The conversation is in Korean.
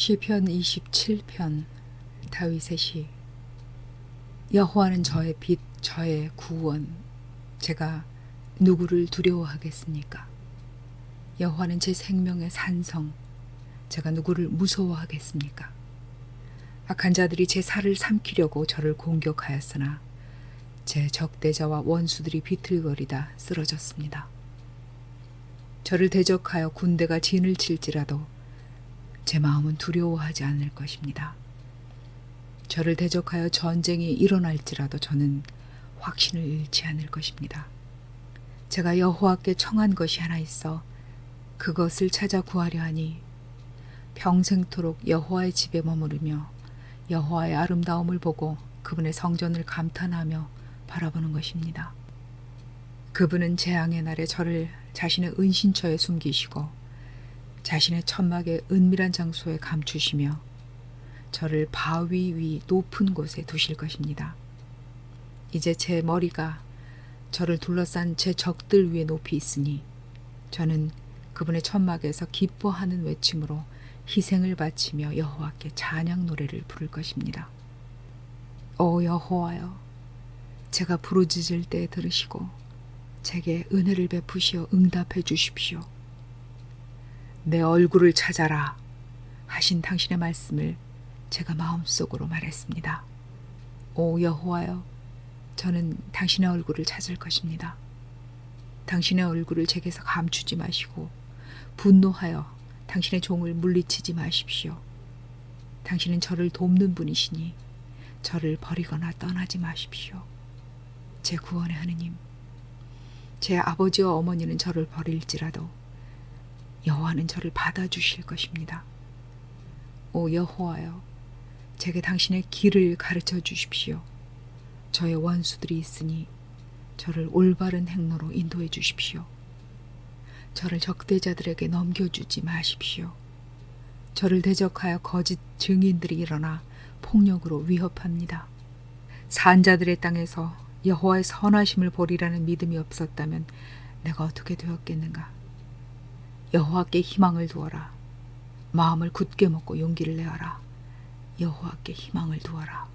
시편 27편 다윗의 시. 여호와는 저의 빛 저의 구원. 제가 누구를 두려워하겠습니까? 여호와는 제 생명의 산성. 제가 누구를 무서워하겠습니까? 악한 자들이 제 살을 삼키려고 저를 공격하였으나 제 적대자와 원수들이 비틀거리다 쓰러졌습니다. 저를 대적하여 군대가 진을 칠지라도 제 마음은 두려워하지 않을 것입니다. 저를 대적하여 전쟁이 일어날지라도 저는 확신을 잃지 않을 것입니다. 제가 여호와께 청한 것이 하나 있어 그것을 찾아 구하려 하니 평생토록 여호와의 집에 머무르며 여호와의 아름다움을 보고 그분의 성전을 감탄하며 바라보는 것입니다. 그분은 재앙의 날에 저를 자신의 은신처에 숨기시고 자신의 천막의 은밀한 장소에 감추시며 저를 바위 위 높은 곳에 두실 것입니다. 이제 제 머리가 저를 둘러싼 제 적들 위에 높이 있으니 저는 그분의 천막에서 기뻐하는 외침으로 희생을 바치며 여호와께 찬양 노래를 부를 것입니다. 오 여호와여 제가 부르짖을 때 들으시고 제게 은혜를 베푸시어 응답해 주십시오. 내 얼굴을 찾아라 하신 당신의 말씀을 제가 마음속으로 말했습니다. 오 여호와여 저는 당신의 얼굴을 찾을 것입니다. 당신의 얼굴을 제게서 감추지 마시고 분노하여 당신의 종을 물리치지 마십시오. 당신은 저를 돕는 분이시니 저를 버리거나 떠나지 마십시오. 제 구원의 하느님, 제 아버지와 어머니는 저를 버릴지라도 여호와는 저를 받아주실 것입니다. 오 여호와여, 제게 당신의 길을 가르쳐 주십시오. 저의 원수들이 있으니 저를 올바른 행로로 인도해 주십시오. 저를 적대자들에게 넘겨주지 마십시오. 저를 대적하여 거짓 증인들이 일어나 폭력으로 위협합니다. 산자들의 땅에서 여호와의 선하심을 보리라는 믿음이 없었다면 내가 어떻게 되었겠는가? 여호와께 희망을 두어라. 마음을 굳게 먹고 용기를 내어라. 여호와께 희망을 두어라.